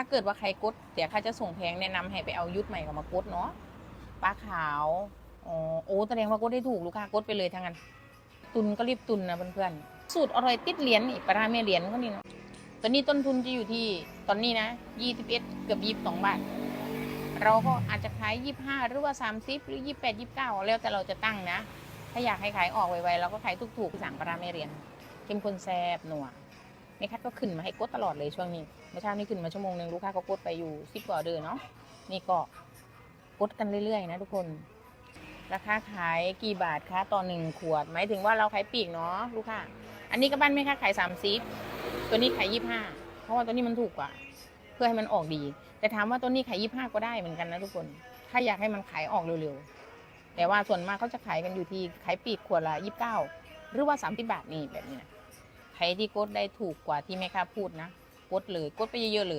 ถ้าเกิดว่าใครกดเดี๋ยวข้าจะส่งแพงแนะนำให้ไปเอายุทธใหม่กับมากดเนาะปลาขาวอ๋อโอ้แสดงว่ากดได้ถูกลูกค้ากดไปเลยทั้งนั้น ตุนก็รีบตุนนะเพื่อนๆสูตรอร่อยติดเหรียญอีกปลาร้าแม่เหรียญก็นี่เนาะตอนนี้ต้นทุนจะอยู่ที่ตอนนี้นะ21เอ็ดเกือบ22บสองบาทเราก็อาจจะขาย25หรือว่า30หรือ28 29แล้วแต่เราจะตั้งนะ ถ้าอยากให้ขายออกไวๆเราก็ขายถูกๆสั่งปลาร้าแม่เหรียญเข้มข้นแซ่บนัว แม่คัดก็ขึ้นมาให้กดตลอดเลยช่วงนี้เมื่อเช้านี้ขึ้นมาชั่วโมงหนึ่งลูกค้าก็กดไปอยู่10กว่าเดือนเนาะนี่ก็กดกันเรื่อยๆนะทุกคน ราคาขายกี่บาทคะต่อหนึ่งขวด หมายถึงว่าเราขายปีกเนาะลูกค้าอันนี้ก็บ้านไม่ค่าขายสามสิบตัวนี้ขายยี่ห้าเพราะว่าตัวนี้มันถูกกว่า เพื่อให้มันออกดี แต่ถามว่าตัวนี้ขายยี่ห้าก็ได้เหมือนกันนะทุกคน ถ้าอยากให้มันขายออกเร็วๆแต่ว่าส่วนมากเขาจะขายกันอยู่ที่ขายปีกขวดละยี่สิบเก้าหรือว่าสามสิบบาทนี่แบบนี้นะ ครที่กดได้ถูกกว่าที่แม่ค้าพูดนะ กดเลย กดไปเยอะๆเลย